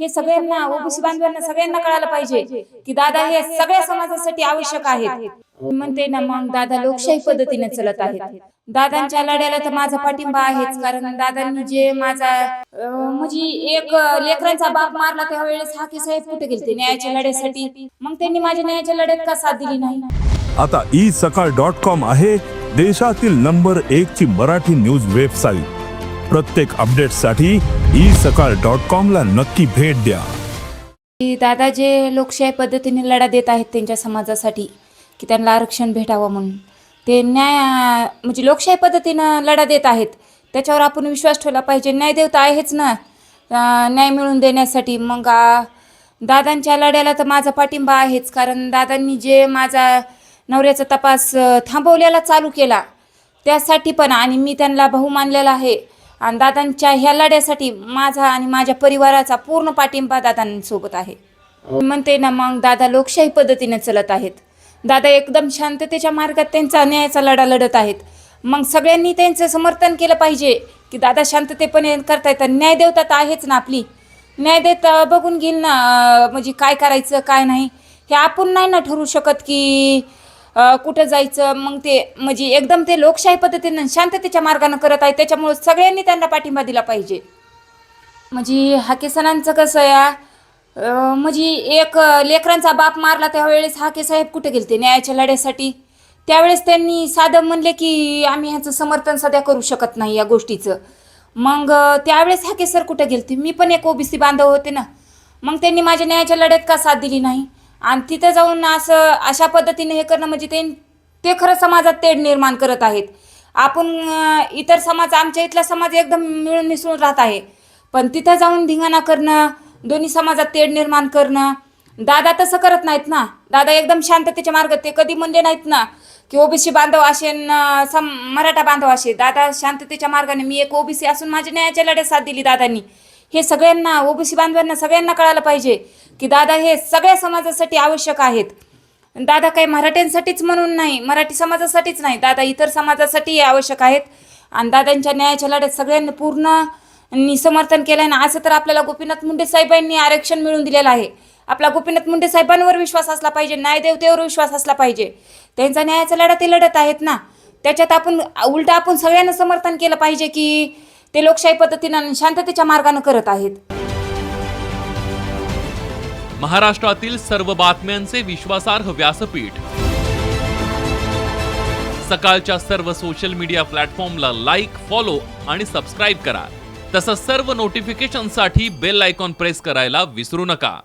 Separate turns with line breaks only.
हे सगळ्यांना ओबीसी बांधवांना सगळ्यांना कळायला पाहिजे की दादा हे सगळ्या समाजासाठी आवश्यक आहेत. म्हणते ना मग दादा लोकशाही पद्धतीने चलत आहेत. दादांच्या लढ्याला तर माझा पाठिंबा आहेच कारण दादांनी जे माझा अं, म्हणजे एक लेकरांचा बाप मारला त्यावेळेस हाके साहेब कुठे गेलते? न्यायाच्या लढ्यासाठी. मग त्यांनी माझ्या न्यायाच्या लढ्यात का साथ दिली नाही?
आता ई सकाळ डॉट कॉम आहे देशातील नंबर एक ची मराठी न्यूज वेबसाईट प्रत्येक अपडेटसाठी ई सकाळ डॉट कॉमला नक्की भेट द्या.
की दादा जे लोकशाही पद्धतीने लढा देत आहेत त्यांच्या समाजासाठी की त्यांना आरक्षण भेटावं म्हणून ते न्याय म्हणजे लोकशाही पद्धतीनं लढा देत आहेत त्याच्यावर आपण विश्वास ठेवला पाहिजे. न्यायदेवता आहेच ना. न्याय मिळवून देण्यासाठी. मग दादांच्या लढ्याला तर माझा पाठिंबा आहेच कारण दादांनी जे माझा नवऱ्याचा तपास थांबवलेला चालू केला त्यासाठी पण आणि मी त्यांना भाऊ मानलेला आहे. आणि दादांच्या ह्या लढ्यासाठी माझा आणि माझ्या परिवाराचा पूर्ण पाठिंबा दादांसोबत आहे. मी म्हणते ना मग दादा लोकशाही पद्धतीने चलत आहेत. दादा एकदम शांततेच्या मार्गात त्यांचा न्यायाचा लढा लढत आहेत. मग सगळ्यांनी त्यांचं समर्थन केलं पाहिजे की दादा शांततेपणे करतायत आणि न्यायदेवता तर आहेच ना आपली. न्यायदेवता बघून घेईल ना म्हणजे काय करायचं काय नाही. हे आपण नाही ना ठरवू शकत की कुठं जायचं मग ते म्हणजे एकदम ते लोकशाही पद्धतीनं शांततेच्या मार्गानं करत आहे त्याच्यामुळे सगळ्यांनी त्यांना पाठिंबा दिला पाहिजे. म्हणजे हाके सणांचं कसं या म्हणजे एक लेकरांचा बाप मारला त्यावेळेस हाके साहेब कुठे गेलते न्यायाच्या लढ्यासाठी? त्यावेळेस त्यांनी साधं म्हणले की आम्ही ह्याचं समर्थन सध्या करू शकत नाही या गोष्टीचं. मग त्यावेळेस हाके सर कुठे गेलते? मी पण एक ओबीसी बांधव होते ना. मग त्यांनी माझ्या न्यायाच्या लढ्यात का साथ दिली नाही? आणि तिथं जाऊन असं अशा पद्धतीने हे करणं म्हणजे ते ते खरं समाजात तेढ निर्माण करत आहेत. आपण इतर समाज आमच्या इथला समाज एकदम मिळून मिसळून राहत आहे. पण तिथं जाऊन धिंगाणा करणं दोन्ही समाजात तेढ निर्माण करणं दादा तसं करत नाहीत ना. दादा एकदम शांततेच्या मार्गात ते कधी म्हणले नाहीत ना. की ओबीसी बांधव असे सम मराठा बांधव असे. दादा शांततेच्या मार्गाने मी एक ओबीसी असून माझ्या न्यायाच्या लढ्यात साथ दिली दादांनी. हे सगळ्यांना ओबीसी बांधवांना सगळ्यांना कळायला पाहिजे की दादा हे सगळ्या समाजासाठी आवश्यक आहेत. दादा काही मराठ्यांसाठीच म्हणून नाही मराठी समाजासाठीच नाही. दादा इतर समाजासाठी आवश्यक आहेत. आणि दादांच्या न्यायाच्या लढ्यात सगळ्यांनी पूर्ण नी समर्थन केलं आहे ना असं तर आपल्याला गोपीनाथ मुंडे साहेबांनी आरक्षण मिळवून दिलेलं आहे. आपला गोपीनाथ मुंडे साहेबांवर विश्वास असला पाहिजे न्यायदेवतेवर विश्वास असला पाहिजे. त्यांचा न्यायाचा लढा ते लढत आहेत ना. त्याच्यात आपण उलट आपण सगळ्यांना समर्थन केलं पाहिजे की ते लोकशाही पद्धतीनं आणि शांततेच्या मार्गानं करत आहेत.
महाराष्ट्रातील सर्व बातम्यांचे विश्वासार्ह व्यासपीठ. सकाळच्या सर्व सोशल मीडिया प्लॅटफॉर्मला लाईक फॉलो आणि सबस्क्राईब करा. तसंच सर्व नोटिफिकेशनसाठी बेल आयकॉन प्रेस करायला विसरू नका.